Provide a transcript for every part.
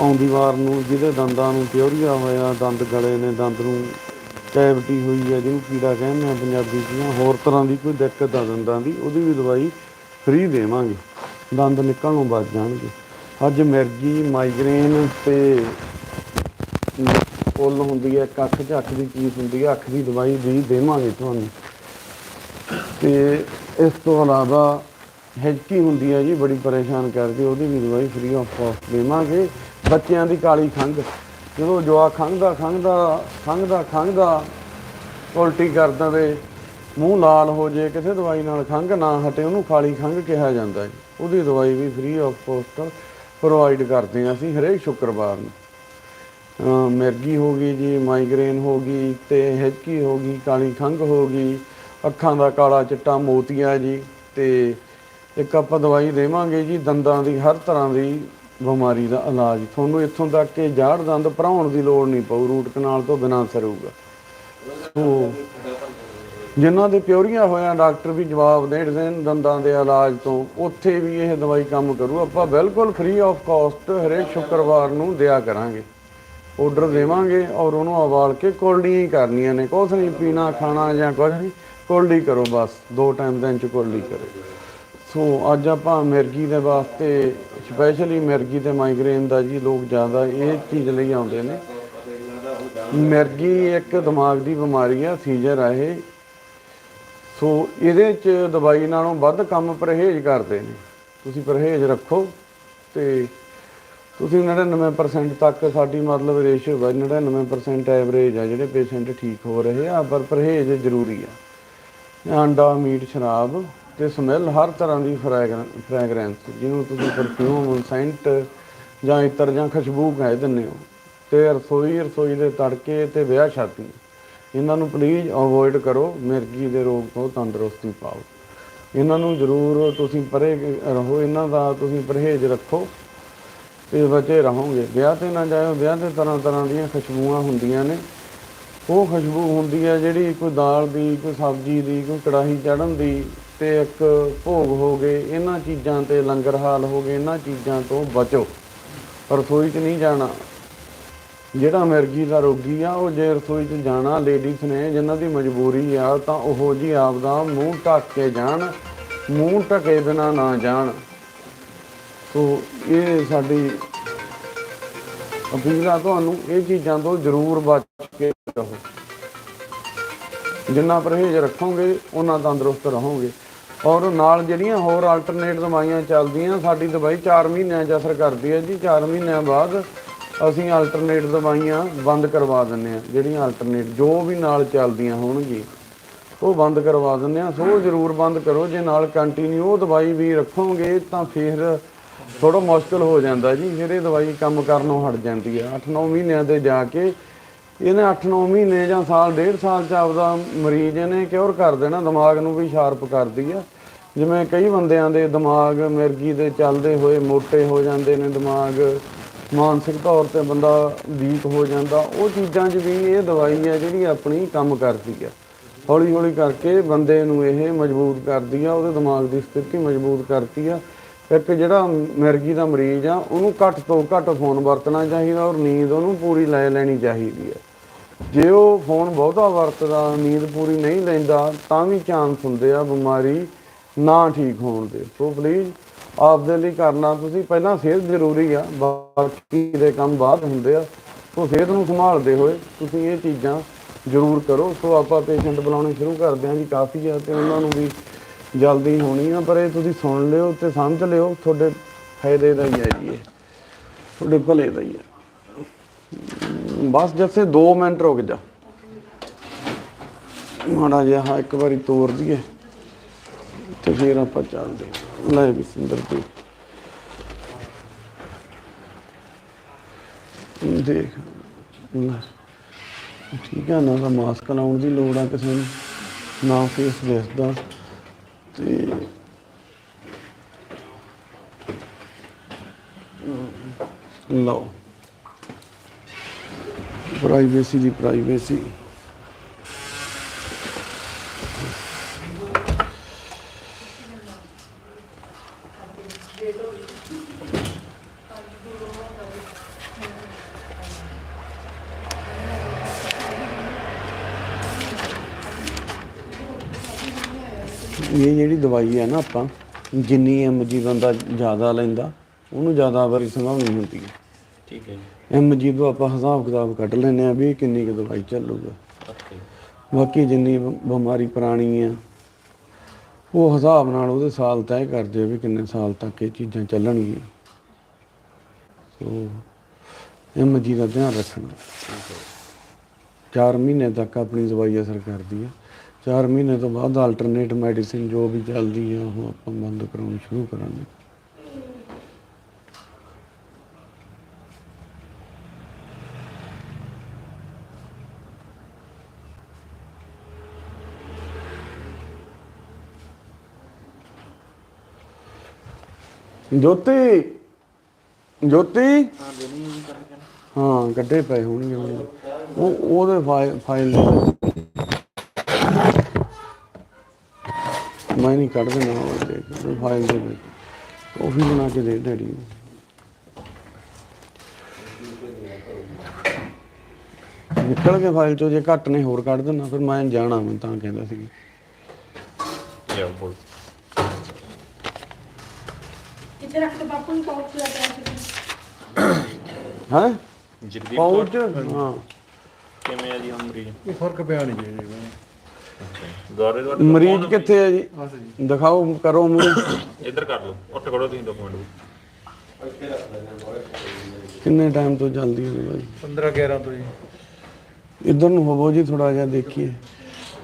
ਆਉਂਦੀ ਵਾਰ ਨੂੰ, ਜਿਹਦੇ ਦੰਦਾਂ ਨੂੰ ਪਿਓਰੀਆ ਹੋਇਆ, ਦੰਦ ਗਲੇ ਨੇ, ਦੰਦ ਨੂੰ ਕੈਵਿਟੀ ਹੋਈ ਹੈ, ਜਿਹਨੂੰ ਕੀੜਾ ਕਹਿੰਦੇ ਆ ਪੰਜਾਬੀ 'ਚ ਹੋਰ ਤਰ੍ਹਾਂ ਦੀ ਕੋਈ ਦਿੱਕਤ ਆ ਦੰਦਾਂ ਦੀ, ਉਹਦੀ ਵੀ ਦਵਾਈ ਫ੍ਰੀ ਦੇਵਾਂਗੇ। ਦੰਦ ਨਿਕਲਣੋਂ ਬਚ ਜਾਣਗੇ। ਅੱਜ ਮਿਰਗੀ ਮਾਈਗ੍ਰੇਨ ਤੇ ਫੁੱਲ ਹੁੰਦੀ ਹੈ ਇੱਕ ਅੱਖ 'ਚ ਅੱਖ ਦੀ ਚੀਜ਼ ਹੁੰਦੀ ਹੈ, ਅੱਖ ਦੀ ਦਵਾਈ ਵੀ ਦੇਵਾਂਗੇ ਤੁਹਾਨੂੰ। ਤੇ ਇਸ ਤੋਂ ਇਲਾਵਾ ਹੈਜਕੀ ਹੁੰਦੀ ਹੈ ਜੀ, ਬੜੀ ਪਰੇਸ਼ਾਨ ਕਰਦੀ ਉਹਦੀ ਵੀ ਦਵਾਈ ਫ੍ਰੀ ਆਫ ਕਾਸਟ ਦੇਵਾਂਗੇ। ਬੱਚਿਆਂ ਦੀ ਕਾਲੀ ਖੰਘ। ਜਦੋਂ ਜਵਾ ਖੰਘਦਾ ਖੰਘਦਾ ਖੰਘਦਾ ਖੰਘਦਾ, ਉਲਟੀ ਕਰਦਾ ਦਵੇ ਮੂੰਹ ਲਾਲ ਹੋ ਜੇ, ਕਿਸੇ ਦਵਾਈ ਨਾਲ ਖੰਘ ਨਾ ਹਟੇ, ਉਹਨੂੰ ਕਾਲੀ ਖੰਘ ਕਿਹਾ ਜਾਂਦਾ ਜੀ ਉਹਦੀ ਦਵਾਈ ਵੀ ਫ੍ਰੀ ਆਫ ਕੋਸਟ ਪ੍ਰੋਵਾਈਡ ਕਰਦੇ ਹਾਂ ਅਸੀਂ ਹਰੇਕ ਸ਼ੁੱਕਰਵਾਰ ਨੂੰ। ਅਹ ਮਿਰਗੀ ਹੋ ਗਈ ਜੀ ਮਾਈਗ੍ਰੇਨ ਹੋ ਗਈ, ਤੇ ਹੈਜਕੀ ਹੋ ਗਈ, ਕਾਲੀ ਖੰਘ ਹੋ ਗਈ, ਅੱਖਾਂ ਦਾ ਕਾਲਾ ਚਿੱਟਾ ਮੋਤੀਆ ਜੀ, ਤੇ ਇੱਕ ਆਪਾਂ ਦਵਾਈ ਦੇਵਾਂਗੇ ਜੀ ਦੰਦਾਂ ਦੀ, ਹਰ ਤਰ੍ਹਾਂ ਦੀ ਬਿਮਾਰੀ ਦਾ ਇਲਾਜ। ਤੁਹਾਨੂੰ ਇੱਥੋਂ ਤੱਕ ਕਿ ਜਾੜ ਦੰਦ ਭਰਾਉਣ ਦੀ ਲੋੜ ਨਹੀਂ ਪਊ, ਰੂਟ ਕਨਾਲ ਤੋਂ ਬਿਨਾਂ ਸਰੂਗਾ ਉਹ ਜਿਨ੍ਹਾਂ ਦੇ ਪਿਓਰੀਆਂ ਹੋਇਆ ਡਾਕਟਰ ਵੀ ਜਵਾਬ ਦੇਣ ਦੇਣ ਦੰਦਾਂ ਦੇ ਇਲਾਜ ਤੋਂ, ਉੱਥੇ ਵੀ ਇਹ ਦਵਾਈ ਕੰਮ ਕਰੂ। ਆਪਾਂ ਬਿਲਕੁਲ ਫ੍ਰੀ ਆਫ ਕਾਸਟ ਹਰੇਕ ਸ਼ੁੱਕਰਵਾਰ ਨੂੰ ਦਿਆ ਕਰਾਂਗੇ। ਆਰਡਰ ਦੇਵਾਂਗੇ ਔਰ ਉਹਨੂੰ ਉਬਾਲ ਕੇ ਕੋਲਡੀਆਂ ਹੀ ਕਰਨੀਆਂ ਨੇ। ਕੁਛ ਨਹੀਂ ਪੀਣਾ, ਖਾਣਾ ਜਾਂ ਕੁਝ ਨਹੀਂ ਕੋਲਡੀ ਕਰੋ ਬਸ। ਦੋ ਟਾਈਮ ਦਿਨ ਚ ਕੋਲਡੀ ਕਰੋ। ਸੋ ਅੱਜ ਆਪਾਂ ਮਿਰਗੀ ਦੇ ਵਾਸਤੇ ਸਪੈਸ਼ਲੀ ਮਿਰਗੀ ਤੇ ਮਾਈਗ੍ਰੇਨ ਦਾ ਜੀ ਲੋਕ ਜ਼ਿਆਦਾ ਇਹ ਚੀਜ਼ ਲਈ ਆਉਂਦੇ ਨੇ। ਮਿਰਗੀ ਇੱਕ ਦਿਮਾਗ ਦੀ ਬਿਮਾਰੀ ਆ ਸੀਜ਼ਰ ਆ ਇਹ। ਸੋ ਇਹਦੇ ਚ ਦਵਾਈ ਨਾਲੋਂ ਵੱਧ ਕੰਮ ਪਰਹੇਜ਼ ਕਰਦੇ ਨੇ। ਤੁਸੀਂ ਪਰਹੇਜ਼ ਰੱਖੋ ਤੇ ਤੁਸੀਂ 99% ਤੱਕ ਸਾਡੀ ਮਤਲਬ ਰੇਸ਼ੋ ਹੈ 99% ਐਵਰੇਜ ਆ ਜਿਹੜੇ ਪੇਸ਼ੈਂਟ ਠੀਕ ਹੋ ਰਹੇ ਆ, ਪਰ ਪਰਹੇਜ਼ ਜ਼ਰੂਰੀ ਆ। ਅੰਡਾ ਮੀਟ ਸ਼ਰਾਬ ਤੇ ਸਮੈਲ ਹਰ ਤਰ੍ਹਾਂ ਦੀ ਫ੍ਰੈਗਰੈਂਸ ਜਿਹਨੂੰ ਤੁਸੀਂ ਪਰਫਿਊਮ ਸੈਂਟ ਜਾਂ ਇਤਰ ਜਾਂ ਖੁਸ਼ਬੂ ਕਹਿ ਦਿੰਦੇ ਹੋ। ਤੇ ਰਸੋਈ ਰਸੋਈ ਦੇ ਤੜਕੇ ਤੇ ਵਿਆਹ ਸ਼ਾਦੀ, ਇਹਨਾਂ ਨੂੰ ਪਲੀਜ਼ ਅਵੋਇਡ ਕਰੋ, ਮਿਰਗੀ ਦੇ ਰੋਗ ਤੋਂ ਤੰਦਰੁਸਤੀ ਪਾਓ। ਇਹਨਾਂ ਨੂੰ ਜ਼ਰੂਰ ਤੁਸੀਂ ਪਰੇ ਰਹੋ, ਇਹਨਾਂ ਦਾ ਤੁਸੀਂ ਪਰਹੇਜ਼ ਰੱਖੋ ਤੇ ਬਚੇ ਰਹੋਗੇ। ਵਿਆਹ ਤੇ ਨਾ ਜਾਇਓ, ਵਿਆਹ ਤੇ ਤਰ੍ਹਾਂ ਤਰ੍ਹਾਂ ਦੀਆਂ ਖੁਸ਼ਬੂਆਂ ਹੁੰਦੀਆਂ ਨੇ। ਉਹ ਖੁਸ਼ਬੂ ਹੁੰਦੀ ਹੈ ਜਿਹੜੀ ਕੋਈ ਦਾਲ ਦੀ, ਕੋਈ ਸਬਜ਼ੀ ਦੀ, ਕੋਈ ਕੜਾਹੀ ਚੜਨ ਦੀ ਤੇ ਇੱਕ ਭੋਗ ਹੋ ਗਏ, ਇਹਨਾਂ ਚੀਜ਼ਾਂ ਤੇ ਲੰਗਰ ਹਾਲ ਹੋ ਗਏ, ਇਹਨਾਂ ਚੀਜ਼ਾਂ ਤੋਂ ਬਚੋ। ਰਸੋਈ 'ਚ ਨਹੀਂ ਜਾਣਾ। ਜਿਹੜਾ ਮਿਰਗੀ ਦਾ ਰੋਗੀ ਆ, ਉਹ ਜੇ ਰਸੋਈ 'ਚ ਜਾਣਾ ਲੇਡੀਜ਼ ਨੇ, ਜਿਨ੍ਹਾਂ ਦੀ ਮਜਬੂਰੀ ਆ, ਤਾਂ ਉਹ ਜੀ ਆਪਦਾ ਮੂੰਹ ਢੱਕ ਕੇ ਜਾਣ, ਮੂੰਹ ਢਕੇ ਬਿਨਾ ਨਾ ਜਾਣ। ਸੋ ਇਹ ਸਾਡੀ ਅਪੀਲ ਆ, ਤੁਹਾਨੂੰ ਇਹ ਚੀਜ਼ਾਂ ਤੋਂ ਜ਼ਰੂਰ ਬਚ ਕੇ ਰਹੋ। ਜਿੰਨਾ ਪਰਹੇਜ਼ ਰੱਖੋਗੇ ਉਹਨਾਂ ਤੰਦਰੁਸਤ ਰਹੋਗੇ। ਔਰ ਨਾਲ ਜਿਹੜੀਆਂ ਹੋਰ ਆਲਟਰਨੇਟ ਦਵਾਈਆਂ ਚੱਲਦੀਆਂ, ਸਾਡੀ ਦਵਾਈ 4 ਮਹੀਨਿਆਂ 'ਚ ਅਸਰ ਕਰਦੀ ਹੈ ਜੀ। 4 ਮਹੀਨਿਆਂ ਬਾਅਦ ਅਸੀਂ ਆਲਟਰਨੇਟ ਦਵਾਈਆਂ ਬੰਦ ਕਰਵਾ ਦਿੰਨੇ ਆ ਜਿਹੜੀਆਂ ਆਲਟਰਨੇਟ ਜੋ ਵੀ ਨਾਲ ਚੱਲਦੀਆਂ ਹੋਣਗੀਆਂ, ਉਹ ਬੰਦ ਕਰਵਾ ਦਿੰਦੇ ਆ ਸੋ ਜ਼ਰੂਰ ਬੰਦ ਕਰੋ, ਜੇ ਨਾਲ ਕੰਟੀਨਿਊ ਉਹ ਦਵਾਈ ਵੀ ਰੱਖੋਗੇ ਤਾਂ ਫਿਰ ਥੋੜਾ ਮੁਸ਼ਕਲ ਹੋ ਜਾਂਦਾ ਜੀ। ਫਿਰ ਇਹ ਦਵਾਈ ਕੰਮ ਕਰਨੋਂ ਹਟ ਜਾਂਦੀ ਹੈ। 8-9 ਮਹੀਨਿਆਂ ਤੇ ਜਾ ਕੇ ਇਹਨੇ 8-9 ਮਹੀਨੇ ਜਾਂ ਸਾਲ, ਡੇਢ ਸਾਲ ਚ ਆਪਦਾ ਮਰੀਜ਼ ਇਹਨੇ ਕਿਉਰ ਕਰ ਦੇਣਾ, ਦਿਮਾਗ ਨੂੰ ਵੀ ਸ਼ਾਰਪ ਕਰਦੀ ਆ। ਜਿਵੇਂ ਕਈ ਬੰਦਿਆਂ ਦੇ ਦਿਮਾਗ ਮਿਰਗੀ ਦੇ ਚੱਲਦੇ ਹੋਏ ਮੋਟੇ ਹੋ ਜਾਂਦੇ ਨੇ, ਦਿਮਾਗ ਮਾਨਸਿਕ ਤੌਰ ਤੇ ਬੰਦਾ ਵੀਕ ਹੋ ਜਾਂਦਾ, ਉਹ ਚੀਜ਼ਾਂ 'ਚ ਵੀ ਇਹ ਦਵਾਈ ਹੈ ਜਿਹੜੀ ਆਪਣੀ ਕੰਮ ਕਰਦੀ ਆ। ਹੌਲੀ ਹੌਲੀ ਕਰਕੇ ਬੰਦੇ ਨੂੰ ਇਹ ਮਜ਼ਬੂਤ ਕਰਦੀ ਆ, ਉਹਦੇ ਦਿਮਾਗ ਦੀ ਸਥਿਤੀ ਮਜ਼ਬੂਤ ਕਰਦੀ ਆ। ਇੱਕ ਜਿਹੜਾ ਮਿਰਗੀ ਦਾ ਮਰੀਜ਼ ਆ, ਉਹਨੂੰ ਘੱਟ ਤੋਂ ਘੱਟ ਫੋਨ ਵਰਤਣਾ ਚਾਹੀਦਾ ਔਰ ਨੀਂਦ ਉਹਨੂੰ ਪੂਰੀ ਲੈ ਲੈਣੀ ਚਾਹੀਦੀ ਹੈ। ਜੇ ਉਹ ਫੋਨ ਬਹੁਤਾ ਵਰਤਦਾ, ਨੀਂਦ ਪੂਰੀ ਨਹੀਂ ਲੈਂਦਾ, ਤਾਂ ਵੀ ਚਾਂਸ ਹੁੰਦੇ ਆ ਬਿਮਾਰੀ ਨਾ ਠੀਕ ਹੋਣ ਦੇ। ਸੋ ਪਲੀਜ਼ ਆਪਦੇ ਲਈ ਕਰਨਾ ਤੁਸੀਂ। ਪਹਿਲਾਂ ਸਿਹਤ ਜ਼ਰੂਰੀ ਆ, ਬਾਕੀ ਦੇ ਕੰਮ ਬਾਅਦ ਹੁੰਦੇ ਆ। ਸੋ ਸਿਹਤ ਨੂੰ ਸੰਭਾਲਦੇ ਹੋਏ ਤੁਸੀਂ ਇਹ ਚੀਜ਼ਾਂ ਜ਼ਰੂਰ ਕਰੋ। ਸੋ ਆਪਾਂ ਪੇਸ਼ੈਂਟ ਬੁਲਾਉਣੇ ਸ਼ੁਰੂ ਕਰਦੇ ਹਾਂ ਜੀ। ਕਾਫੀ ਆ ਤੇ ਉਹਨਾਂ ਨੂੰ ਵੀ ਜਲਦੀ ਹੋਣੀ ਆ, ਪਰ ਇਹ ਤੁਸੀਂ ਸੁਣ ਲਿਓ ਤੇ ਸਮਝ ਲਿਓ, ਤੁਹਾਡੇ ਫਾਇਦੇ ਦਾ ਹੀ ਹੈ ਜੀ ਇਹ। ਤੁਹਾਡੇ ਭਲੇ ਦਾ ਹੀ ਹੈ। ਬਸ ਜੱਸੇ 2 ਮਿੰਟ ਰੁਕ ਜਾ। ਮਾੜਾ ਜਿਹਾ ਇੱਕ ਵਾਰੀ ਤੋੜ ਦਈਏ ਤੇ ਫਿਰ ਆਪਾਂ ਚੱਲਦੇ ਲੈ ਵੀ ਸੁੰਦਰ ਦੇਖ ਠੀਕ ਆ, ਨਾ ਤਾਂ ਮਾਸਕ ਲਾਉਣ ਦੀ ਲੋੜ ਆ ਕਿਸੇ ਨੂੰ, ਨਾ ਫੇਸ ਦਿਸਦਾ ਤੇ ਲਓ ਪ੍ਰਾਈਵੇਸੀ ਦੀ ਪ੍ਰਾਈਵੇਸੀ ਇਹ ਜਿਹੜੀ ਦਵਾਈ ਹੈ ਨਾ ਆਪਾਂ ਜਿੰਨੀ ਐਮਜੀ ਬੰਦਾ ਜ਼ਿਆਦਾ ਲੈਂਦਾ ਉਹਨੂੰ ਜ਼ਿਆਦਾ ਵਾਰੀ ਸੰਭਾਵਨੀ ਹੁੰਦੀ ਹੈ। ਠੀਕ ਹੈ ਜੀ। ਐਮਜੀ ਤੋਂ ਆਪਾਂ ਹਿਸਾਬ ਕਿਤਾਬ ਕੱਢ ਲੈਂਦੇ ਆ ਵੀ ਕਿੰਨੀ ਕੁ ਦਵਾਈ ਚੱਲੂਗਾ। ਬਾਕੀ ਜਿੰਨੀ ਬਿਮਾਰੀ ਪੁਰਾਣੀ ਆ ਉਹ ਹਿਸਾਬ ਨਾਲ ਉਹਦੇ ਸਾਲ ਤੈਅ ਕਰਦੇ ਆ ਵੀ ਕਿੰਨੇ ਸਾਲ ਤੱਕ ਇਹ ਚੀਜ਼ਾਂ ਚੱਲਣਗੀਆਂ। ਸੋ ਐਮਜੀ ਦਾ ਧਿਆਨ ਰੱਖਣਾ। 4 ਮਹੀਨੇ ਤੱਕ ਆਪਣੀ ਦਵਾਈ ਅਸਰ ਕਰਦੀ ਆ 4 ਮਹੀਨੇ ਤੋਂ ਬਾਅਦ ਆਲਟਰਨੇਟ ਮੈਡੀਸਿਨ ਜੋ ਵੀ ਚੱਲਦੀ ਆ, ਉਹ ਆਪਾਂ ਬੰਦ ਕਰਾਉਣੀ ਸ਼ੁਰੂ ਕਰਾਂਗੇ। ਜੋਤੀ ਜੋਤੀ? ਹਾਂ, ਕੱਢੇ ਪਏ ਹੋਣਗੇ ਉਹ ਉਹਦੇ ਫਾਈਲ ਫਾਈਲ ਦੇ ਮੈਂ ਨਹੀਂ ਕੱਢ ਦੇਣਾ ਉਹ ਦੇ ਉਹ ਫਾਈਲ ਦੇ ਵਿੱਚ। ਕਾਫੀ ਬਣਾ ਕੇ ਦੇ ਡੈਡੀ ਨੂੰ। ਨਿਕਲ ਕੇ ਫਾਈਲ ਚੋਂ ਜੇ ਘੱਟ ਨੇ ਹੋਰ ਕੱਢ ਦੇਣਾ ਫਿਰ ਮੈਂ ਜਾਣਾ ਮੈਂ ਤਾਂ ਕਹਿੰਦਾ ਸੀ। ਯਾ ਬੋਲ। ਕਿੱਥੇ ਰੱਖਦੇ ਬਾਪੂ ਨੂੰ ਪਾਉਚ ਲੈ ਕੇ ਹੈ? ਜਗਦੀਪ ਪਾਉਚ ਹਾਂ। ਕਿਵੇਂ ਆ ਜੀ ਮਰੀਜ਼ ਇਹ ਫ਼ਰਕ ਪਿਆ ਨਹੀਂ ਜੀ ਅੱਛਾ। ਗੌਰੇ ਤੁਹਾਡੇ ਮਰੀਜ਼ ਕਿੱਥੇ ਹੈ ਜੀ? ਜੀ। ਦਿਖਾਓ ਕਰੋ ਮੂਰੇ ਇੱਧਰ ਕਰ ਲਓ ਉੱਠ ਖੜੋ ਤੁਸੀਂ ਡਾਕੂਮੈਂਟ ਕਿੰਨੇ ਟਾਈਮ ਤੋਂ ਚੱਲਦੀ ਹੈ ਦਵਾਈ 15 11 ਤੋਂ ਜੀ। ਇੱਧਰ ਨੂੰ ਹੋਵੋ ਜੀ ਥੋੜਾ ਜਿਹਾ ਦੇਖੀਏ।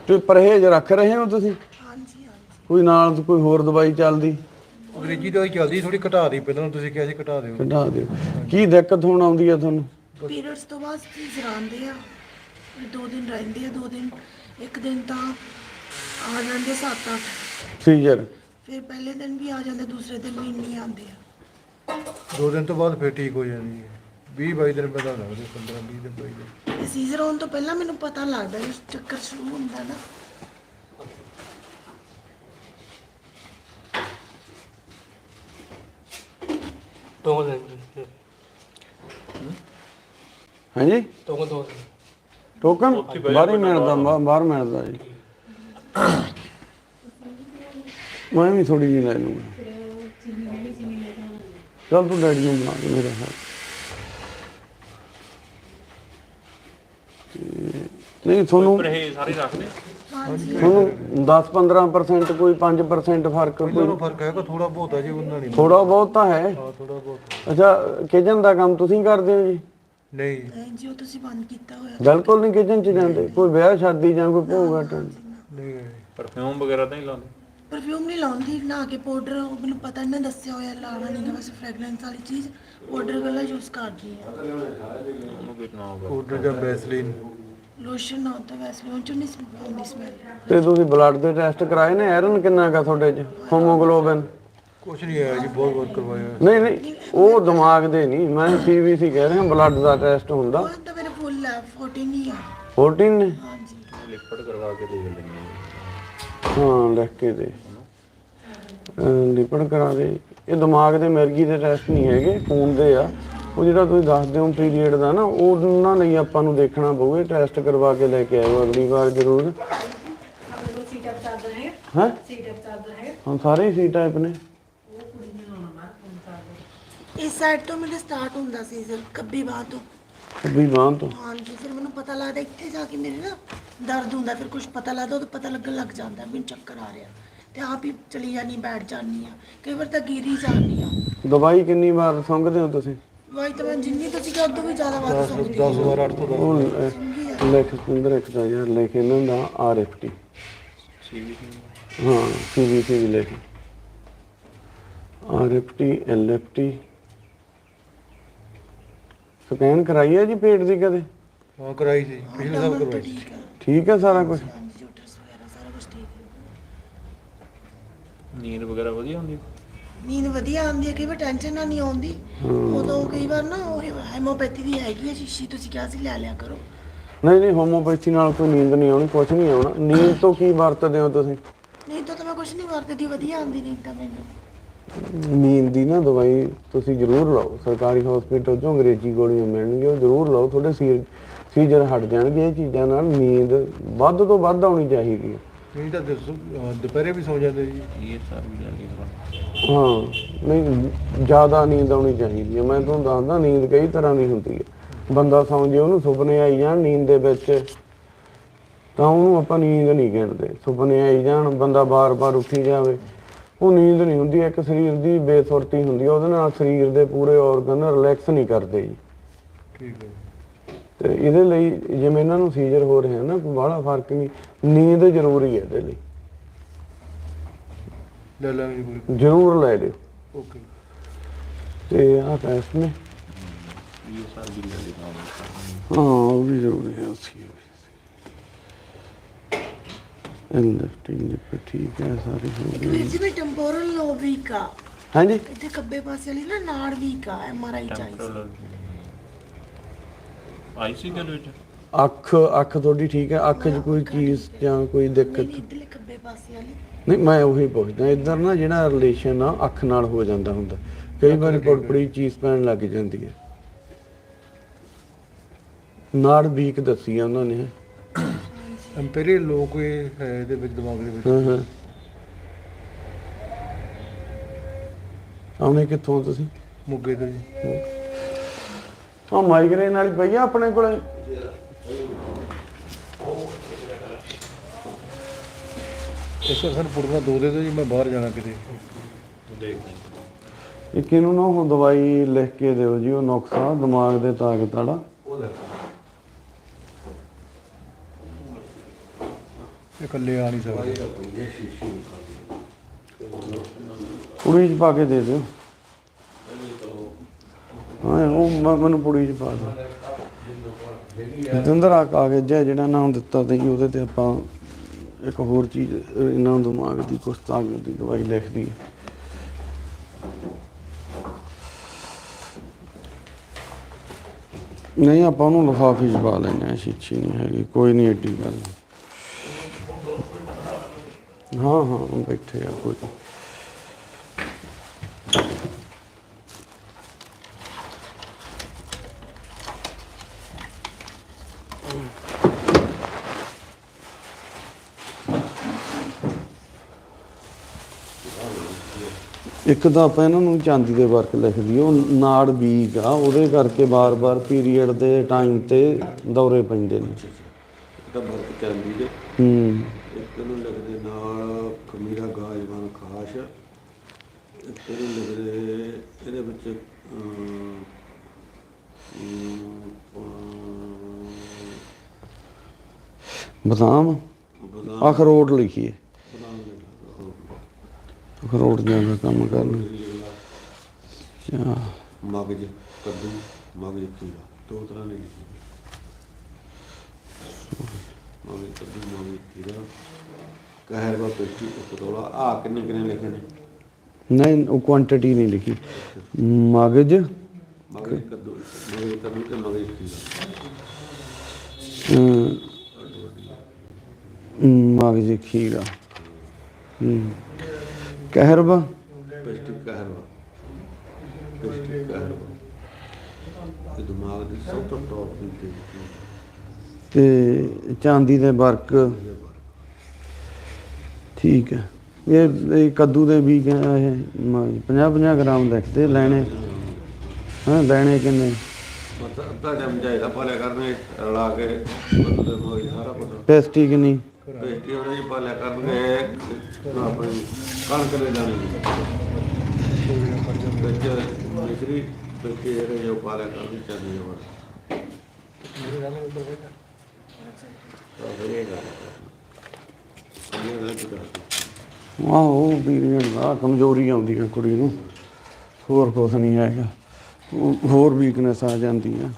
ਤੇ ਪਰਹੇਜ਼ ਰੱਖ ਰਹੇ ਹੋ ਤੁਸੀਂ? ਹਾਂਜੀ ਹਾਂਜੀ। ਕੋਈ ਨਾਲ ਕੋਈ ਹੋਰ ਦਵਾਈ ਚੱਲਦੀ? ਅੰਗਰੇਜ਼ੀ ਦਵਾਈ ਚੱਲਦੀ ਥੋੜੀ ਘਟਾ ਦੀ ਪਹਿਲਾਂ ਤੁਸੀਂ ਕਿਹਾ ਸੀ ਘਟਾ ਦਿਓ। ਕਢਾ ਦਿਓ। ਕੀ ਦਿੱਕਤ ਹੁਣ ਆਉਂਦੀ ਹੈ ਤੁਹਾਨੂੰ? ਪੀਰੀਅਡਸ ਤੋਂ ਬਾਅਦ ਚੀਜ਼ ਆਉਂਦੇ ਆ? ਦੋ ਦਿਨ ਰਹਿੰਦੇ ਆ ਦੋ ਦਿਨ ਇੱਕ ਦਿਨ ਤਾਂ ਆ ਜਾਂਦੇ 7-8 ਸੀਜ਼ਰ ਫਿਰ ਪਹਿਲੇ ਦਿਨ ਵੀ ਆ ਜਾਂਦੇ ਦੂਸਰੇ ਦਿਨ ਵੀ ਨਹੀਂ ਆਉਂਦੇ ਆ। ਦੋ ਦਿਨ ਤੋਂ ਬਾਅਦ ਫਿਰ ਠੀਕ ਹੋ ਜਾਂਦੀ ਹੈ। 20 22 ਦਿਨ ਪਹਿਲਾਂ ਲੱਗਦੇ 15 20 ਦਿਨ ਪਹਿਲਾਂ ਇਹ ਸੀਜ਼ਰ ਆਉਣ ਤੋਂ ਪਹਿਲਾਂ ਮੈਨੂੰ ਪਤਾ ਲੱਗਦਾ ਕਿ ਚੱਕਰ ਸ਼ੁਰੂ ਹੁੰਦਾ ਨਾ। ਦੋ ਦਿਨ ਹਾਂਜੀ? ਦੋ ਦੋ ਟੋਕਨ? ਬਾਹਰ ਹੀ ਮਿਲਦਾ ਬਾ- ਬਾਹਰ ਮਿਲਦਾ ਜੀ। ਮੈਂ ਵੀ ਥੋੜੀ ਜਿਹੀ ਲੈ ਲੂੰਗਾ ਚੱਲ ਤੂੰ ਡੈਡੀ ਨੂੰ ਬਣਾ ਕੇ ਮੇਰੇ ਹੱਥ। ਨਹੀਂ ਤੁਹਾਨੂੰ ਪਰਹੇਜ਼ ਸਾਰੇ ਰੱਖਦੇ? ਹਾਂਜੀ। ਤੁਹਾਨੂੰ 10-15% ਕੋਈ 5% ਫ਼ਰਕ ਕੋਈ? ਨੂੰ ਫ਼ਰਕ ਹੈਗਾ ਥੋੜਾ ਬਹੁਤ ਹੈ ਜੀ ਉਹਨਾਂ ਨਹੀਂ ਥੋੜਾ ਬਹੁਤ ਤਾਂ ਹੈ। ਹਾਂ ਥੋੜਾ ਬਹੁਤ ਅੱਛਾ ਕਿਚਨ ਦਾ ਕੰਮ ਤੁਸੀਂ ਕਰਦੇ ਹੋ ਜੀ? ਨਹੀਂ। ਨਹੀਂ ਜੀ ਉਹ ਤੁਸੀਂ ਬੰਦ ਕੀਤਾ ਹੋਇਆ। ਬਿਲਕੁਲ ਨਹੀਂ ਕਿਚਨ 'ਚ ਜਾਂਦੇ। ਕੋਈ ਵਿਆਹ ਸ਼ਾਦੀ ਜਾਂ ਕੋਈ ਭੋਗ ਆਟਾ ਨਹੀਂ। ਪਰਫਿਊਮ ਵਗੈਰਾ ਤਾਂ ਨਹੀਂ ਲਾਉਂਦੇ? ਪਰਫਿਊਮ ਨਹੀਂ ਲਾਉਂਦੀ ਨਾ ਕੇ ਪਾਊਡਰ ਮੈਨੂੰ ਪਤਾ ਨਹੀਂ ਦੱਸਿਆ ਹੋਇਆ ਲਾਣਾ ਨਹੀਂ ਗਾ ਬਸ ਫ੍ਰੈਗਰੈਂਸ ਵਾਲੀ ਚੀਜ਼ ਪਾਊਡਰ ਵਾਲਾ ਯੂਜ਼ ਕਰਦੀ ਹੋਗਾ ਪਾਊਡਰ ਜਾਂ ਬੈਸਲੀਨ ਲੋਸ਼ਨ ਨਾ ਹੁੰਦਾ ਵੈਸੇ ਉਹ ਚ ਨਹੀਂ ਆਉਂਦੀ ਸਮੈਲ ਤੇ ਤੁਸੀਂ ਬਲੱਡ ਦੇ ਟੈਸਟ ਕਰਾਏ ਨੇ ਆਇਰਨ ਕਿੰਨਾ ਕਾ ਤੁਹਾਡੇ 'ਚ? ਹੋਮੋਗਲੋਬਿਨ ਕੁਛ ਨਹੀਂ ਆਇਆ ਜੀ ਬਹੁਤ ਬਹੁਤ ਕਰਵਾਇਆ। ਨਹੀਂ ਨਹੀਂ ਉਹ ਦਿਮਾਗ ਦੇ ਨਹੀਂ ਮੈਂ ਸੀਬੀਸੀ ਕਹਿ ਰਿਹਾ ਬਲੱਡ ਦਾ ਟੈਸਟ ਹੁੰਦਾ। ਉਹ ਤਾਂ ਮੇਰੇ ਫੁੱਲ ਹੈ 14 ਹੀ ਆ। 14 ਨੇ? ਹਾਂਜੀ। ਲਿਕਵਿਡ ਕਰਵਾ ਕੇ ਦੇ ਦਿੰਦੇ ਨੇ ਹਾਂ ਲਿਖ ਕੇ ਦੇ। ਲਿਪੜ ਕਰਾ ਦੇ। ਇਹ ਦਿਮਾਗ ਦੇ ਮਿਰਗੀ ਦੇ ਟੈਸਟ ਨਹੀਂ ਹੈਗੇ ਖੂਨ ਦੇ ਆ। ਉਹ ਜਿਹੜਾ ਤੁਸੀਂ ਦੱਸਦੇ ਹੋ ਪੀਰੀਅਡ ਦਾ ਨਾ ਉਹ ਉਹਨਾਂ ਲਈ ਆਪਾਂ ਨੂੰ ਦੇਖਣਾ ਪਊਗਾ ਟੈਸਟ ਕਰਵਾ ਕੇ ਲੈ ਕੇ ਆਇਓ ਅਗਲੀ ਵਾਰ ਜ਼ਰੂਰ। ਹਾਂ? ਹਾਂ ਸਾਰੇ ਹੀ ਸੀ ਟਾਈਪ ਨੇ। ਇਸ ਸਾਈਡ ਤੋਂ ਮੇਰੇ ਸਟਾਰਟ ਹੁੰਦਾ ਸੀ ਸਰ ਕੱਬੀ ਬਾਹ ਤੋਂ। ਵੀ ਬਾਂਹ ਤੋਂ? ਹਾਂਜੀ ਫਿਰ ਮੈਨੂੰ ਪਤਾ ਲੱਗਦਾ ਇੱਥੇ ਜਾ ਕੇ ਮੇਰੇ ਨਾ ਦਰਦ ਹੁੰਦਾ ਫਿਰ ਕੁਝ ਪਤਾ ਲੱਗਦਾ ਉਹ ਪਤਾ ਲੱਗਣ ਲੱਗ ਜਾਂਦਾ ਮੈਨੂੰ ਚੱਕਰ ਆ ਰਿਹਾ। ਤੇ ਆਪ ਹੀ ਚਲੀ ਜਾਨੀ ਬੈਠ ਜਾਨੀ ਆ ਕਈ ਵਾਰ ਤਾਂ ਗਿਰ ਹੀ। ਜਾਨੀ ਆ ਦਵਾਈ ਕਿੰਨੀ ਵਾਰ ਸੁੰਘਦੇ ਹੋ ਤੁਸੀਂ? ਵਾਈ ਤਾਂ ਮੈਂ ਜਿੰਨੀ ਤੁਸੀਂ ਕਿਹਾ ਉਦੋਂ ਵੀ ਜ਼ਿਆਦਾ ਵੱਧ ਸਕਦੀ 10 ਵਾਰ 8 ਤੋਂ ਦਸ ਉਹ ਅਹ, ਲਿਖ ਸੁੰਦਰ ਇੱਕ ਦਾ ਯਾਰ ਲਿਖ ਇਹਨਾਂ ਦਾ ਆਰਐਫਟੀ ਹਾਂ ਸੀਬੀਸੀ ਵੀ ਲਿਖ। ਆਰਐਫਟੀ ਐਲਐਫਟੀ ਸਕੈਨ ਕਰਾਈ ਹੈ ਜੀ ਪੇਟ ਦੀ ਕਦੇ? ਹਾਂ ਕਰਾਈ ਸੀ। ਪਿਛਲੇ ਸਾਲ ਕਰਵਾਈ ਸੀ। ਠੀਕ ਹੈ ਠੀਕ ਹੈ ਸਾਰਾ ਕੁਝ ਹਾਂਜੀ ਯੂਟਰਸ ਵਗੈਰਾ ਸਾਰਾ ਕੁਝ ਠੀਕ ਹੈ ਨੀਂਦ ਵਗੈਰਾ ਵਧੀਆ ਹੁੰਦੀ ਨੀਂਦ ਵਧੀਆ ਆਉਂਦੀ ਹੈ ਕਈ ਵਾਰ ਟੈਨਸ਼ਨ ਨਾ ਨਹੀਂ ਆਉਂਦੀ। ਉਦੋਂ ਕਈ ਵਾਰ ਨਾ ਉਹ ਹੈਮੋਪੈਥੀ ਦੀ ਹੈਗੀ ਹੈ ਸ਼ੀਸ਼ੀ ਤੁਸੀਂ ਕਿਹਾ ਸੀ ਲੈ ਲਿਆ ਕਰੋ। ਨਹੀਂ ਨਹੀਂ ਹੋਮੋਪੈਥੀ ਨਾਲ ਕੋਈ ਨੀਂਦ ਨਹੀਂ ਆਉਣੀ ਕੁਝ ਨਹੀਂ ਆਉਣਾ। ਨੀਂਦ ਤੋਂ ਕੀ ਵਰਤਦੇ ਹੋ ਤੁਸੀਂ? ਨਹੀਂ ਤਾਂ ਤਾਂ ਮੈਂ ਕੁਝ ਨਹੀਂ ਵਰਤਦੀ ਵਧੀਆ ਆਉਂਦੀ ਨਹੀਂ ਤਾਂ ਮੈਨੂੰ। ਨੀਂਦ ਦੀ ਨਾ ਦਵਾਈ ਤੁਸੀਂ ਜ਼ਰੂਰ ਲਓ। ਸਰਕਾਰੀ ਹਸਪੀਟਲ ਤੋਂ ਅੰਗਰੇਜ਼ੀ ਗੋਲੀਆਂ ਮਿਲਣਗੀਆਂ ਉਹ ਜ਼ਰੂਰ ਲਓ। ਤੁਹਾਡੇ ਸੀ ਸੀਜ਼ਰ ਹਟ ਜਾਣਗੇ ਇਹ ਚੀਜ਼ਾਂ ਨਾਲ ਨੀਂਦ ਵੱਧ ਤੋਂ ਵੱਧ ਆਉਣੀ ਚਾਹੀਦੀ ਹੈ। ਨਹੀਂ ਤਾਂ ਦੱਸੋ ਅਹ ਦੁਪਹਿਰੇ ਵੀ ਸੌ ਜਾਂਦੇ ਜੀ। ਇਹ ਸਰ ਵੀ ਲੈ ਕੇ ਖੜਾ ਹਾਂ ਨਹੀਂ ਜ਼ਿਆਦਾ ਨੀਂਦ ਆਉਣੀ ਚਾਹੀਦੀ ਹੈ। ਮੈਂ ਤੁਹਾਨੂੰ ਦੱਸਦਾ ਨੀਂਦ ਕਈ ਤਰ੍ਹਾਂ ਦੀ ਹੁੰਦੀ ਹੈ। ਬੰਦਾ ਸੌਂ ਜੇ ਉਹਨੂੰ ਸੁਪਨੇ ਆਈ ਜਾਣ ਨੀਂਦ ਦੇ ਵਿੱਚ ਤਾਂ ਉਹਨੂੰ ਆਪਾਂ ਨੀਂਦ ਨਹੀਂ ਗਿਣਦੇ ਸੁਪਨੇ ਆਈ ਜਾਣ ਬੰਦਾ ਬਾਰ-ਬਾਰ ਉੱਠੀ ਜਾਵੇ। ਉਹ ਨੀਂਦ ਨਹੀਂ ਹੁੰਦੀ ਇੱਕ ਸਰੀਰ ਦੀ ਬੇਸੁਰਤੀ ਹੁੰਦੀ ਹੈ। ਉਹਦੇ ਨਾਲ ਸਰੀਰ ਦੇ ਪੂਰੇ ਆਰਗਨ ਰਿਲੈਕਸ ਨਹੀਂ ਕਰਦੇ ਜੀ। ਠੀਕ ਹੈ ਤੇ ਇਹਦੇ ਲਈ ਜਿਵੇਂ ਇਹਨਾਂ ਨੂੰ ਸੀਜ਼ਰ ਹੋ ਰਿਹਾ ਨਾ ਕੋਈ ਬਾਹਲਾ ਫ਼ਰਕ ਨਹੀਂ ਨੀਂਦ ਜ਼ਰੂਰੀ ਹੈ ਇਹਦੇ ਲਈ। ਲੈ ਲਾਂਗੇ ਜੀ ਕੋਈ ਜ਼ਰੂਰ ਲੈ ਲਿਓ। ਓਕੇ। ਤੇ ਆਹ ਟੈਸਟ ਨੇ। ਇਹ ਸਰ ਵੀ ਲੈ ਕੇ ਖੜਾ ਹਾਂ ਉਹ ਵੀ। ਜ਼ਰੂਰੀ ਹੈ ਸੀ ਇਲੈਕਟ੍ਰਿਕ ਲਿਪ ਠੀਕ ਹੈ ਸਾਰੇ ਹੋ ਗਏ ਵੀਰ ਜੀ ਮੈਂ ਟੈਂਪੋਰਲ ਲੋ ਵੀਕ ਆ। ਹਾਂਜੀ? ਇੱਥੇ ਖੱਬੇ ਪਾਸੇ ਵਾਲੀ ਨਾ ਨਾੜ ਵੀਕ ਆ ਐਮਆਰਆਈ ਚਾਹੀਦੀ। ਟੈਂਪਰਲ ਆਈ ਸੀ ਗੱਲ ਵਿੱਚ ਅੱਖ ਅੱਖ ਤੁਹਾਡੀ ਠੀਕ ਹੈ? ਅੱਖ 'ਚ ਕੋਈ ਚੀਜ਼ ਜਾਂ ਕੋਈ ਦਿੱਕਤ? ਨਹੀਂ ਇੱਧਰਲੇ ਖੱਬੇ ਪਾਸੇ ਵਾਲੀ। ਨਹੀਂ ਮੈਂ ਉਹੀ ਪੁੱਛਦਾ ਇੱਧਰ ਨਾ ਜਿਹੜਾ ਰਿਲੇਸ਼ਨ ਆ ਅੱਖ ਨਾਲ ਹੋ ਜਾਂਦਾ ਹੁੰਦਾ। ਕਈ ਵਾਰੀ ਪੜਪੜੀ ਚੀਜ਼ ਪੈਣ ਲੱਗ ਜਾਂਦੀ ਹੈ। ਨਾੜ ਵੀਕ ਦੱਸੀ ਆ ਉਹਨਾਂ ਨੇ। ਅੰਪੇਰੇ ਲੋਕ ਇਹ ਹੈ ਇਹਦੇ ਵਿੱਚ ਦਿਮਾਗ ਦੇ ਵਿੱਚ। ਹਾਂ ਹਾਂ। ਆਉਣੇ ਕਿੱਥੋਂ ਤੁਸੀਂ? ਮੁੱਗੇ ਤੋਂ ਜੀ। ਆ ਮਾਈਗ੍ਰੇਨ ਵਾਲੀ ਪਈ ਆ ਆਪਣੇ ਕੋਲੇ। ਇਸ ਵਾਰ ਸਾਨੂੰ ਪੁੜਨਾ ਦੋ ਦੇ ਦਿਓ ਜੀ ਮੈਂ ਬਾਹਰ ਜਾਣਾ ਕਿਤੇ। ਇੱਕ ਇਹਨੂੰ ਨਾ ਉਹ ਦਵਾਈ ਲਿਖ ਕੇ ਦਿਓ ਜੀ ਉਹ ਨੁਕਸਾ ਦਿਮਾਗ ਦੇ ਤਾਕਤ ਵਾਲਾ। ਇਹ ਇਕੱਲੇ ਆ ਨਹੀਂ ਸਕਦੇ। ਪੁੜੀ ਚ ਪਾ ਕੇ ਦੇ ਦਿਓ। ਹਾਂ, ਉਹ ਮ- ਮੈਨੂੰ ਪੁੜੀ ਚ ਪਾ ਦਿਓ ਜਿੰਦਰ ਆ ਕਾਗਜ਼ ਹੈ ਜਿਹੜਾ ਨਾਮ ਦਿੱਤਾ ਤੇ ਉਹਦੇ ਤੇ ਆਪਾਂ ਇੱਕ ਹੋਰ ਚੀਜ਼, ਇਹਨਾਂ ਨੂੰ ਦਿਮਾਗ ਦੀ ਕੁਛ ਤਾਕਤ ਦੀ ਦਵਾਈ ਲਿਖਦੀ ਹੈ। ਨਹੀਂ, ਆਪਾਂ ਉਹਨੂੰ ਲਿਫਾਫੇ 'ਚ ਪਾ ਲੈਂਦੇ ਆ ਸ਼ੀਸ਼ੀ ਨਹੀਂ ਹੈਗੀ, ਕੋਈ ਨਹੀਂ ਏਡੀ ਗੱਲ ਹਾਂ ਹਾਂ, ਬੈਠੇ ਆ, ਕੋਈ ਨੀ। ਇੱਕ ਤਾਂ ਆਪਾਂ ਇਹਨਾਂ ਨੂੰ ਚਾਂਦੀ ਦੇ ਵਰਕ ਲਿਖ ਦਈਏ ਉਹ ਨਾੜ ਵੀਕ ਆ ਉਹਦੇ ਕਰਕੇ ਬਾਰ-ਬਾਰ ਪੀਰੀਅਡ ਦੇ ਟਾਈਮ ਤੇ ਦੌਰੇ ਪੈਂਦੇ ਨੇ। ਦਾ ਵਰਤ ਚਾਂਦੀ ਦੇ ਹੂੰ। ਇੱਕ ਨੂੰ ਲਿਖਦੇ ਨਾਲ ਖਮੀਰਾ ਗਾਜਵਾਨ ਖਾਸ। ਇੱਕ ਨੂੰ ਲਿਖਦੇ ਇਹਦੇ ਵਿੱਚ ਅਮ, ਅਮ, ਬਦਾਮ? ਅਖਰੋਟ ਲਿਖੀਏ। ਅਖਰੋਟ ਦਾ ਕੰਮ ਕਰਨਾ। ਚਾ ਮਗਜ ਕੱਦੂ ਮਗਜ ਖੀਰਾ ਦੋ ਤਰ੍ਹਾਂ ਦੇ ਲਿਖੇ ਮਗਜ ਕੱਦੂ ਮਗਜ ਖੀਰਾ। ਕਹਿਰ ਵਾ ਪੇਟੀ ਉਪਤੋਲਾ ਆ ਕਿੰਨੇ ਕਿੰਨੇ ਲਿਖੇ ਨੇ? ਨਹੀਂ ਉਹ ਕੁਆਂਟੀਟੀ ਨਹੀਂ ਲਿਖੀ। ਮਗਜ ਮਗਜ ਕੱਦੂ ਮਗਜ ਕੱਦੂ ਤੇ ਮਗਜ ਮਗਜ ਹੂੰ। ਕਹਿਰਬਾ ਪੇਸਟਿਕ ਕਹਿਰਵਾ। ਪੇਸਟਿਕ ਕਹਿਰਵਾ। ਇਹ ਦਿਮਾਗ ਦੀ ਸਭ ਤੋਂ ਟੌਪ ਦੀ ਚੀਜ਼ ਹੈ? ਤੇ ਚਾਂਦੀ ਦੇ ਵਰਕ। ਠੀਕ ਹੈ। ਇਹ ਇਹ ਕੱਦੂ ਦੇ ਵੀ ਇਹ 50 50 ਗ੍ਰਾਮ ਲਿਖਦੇ ਲੈਣੇ। ਹਾਂ ਲੈਣੇ ਕਿੰਨੇ? ਅੱਧਾ ਟਾਈਮ ਜਾਏਗਾ ਪਾਲਿਆ ਕਰਨੇ ਰਲਾ ਕੇ ਬੰਦ ਦੇ ਮੋਈ ਸਾਰਾ ਕੁਝ ਪੇਸਟੀ ਕਿੰਨੀ? ਪੇਸਟੀ ਉਹਨੇ ਜੀ ਪਾਲਿਆ ਕਰਨਗੇ ਆਪਣੀ ਕਣਕ ਦੇ ਦਾਣੇ ਵਿੱਚ ਮਿਸਰੀ ਵਿੱਚ ਜਿਹੜੇ ਜੋ ਪਾਲਿਆ ਕਰਨੀ ਚਾਹੀਦੀ ਹੈ ਉਹ ਆਹੋ ਪੀਰੀਅਡ ਦਾ ਕਮਜ਼ੋਰੀ ਆਉਂਦੀ ਹੈ ਕੁੜੀ ਨੂੰ। ਹੋਰ ਕੁਛ ਨਹੀਂ ਹੈਗਾ। ਹੋਰ ਵੀਕਨੈਸ ਆ ਜਾਂਦੀ ਹੈ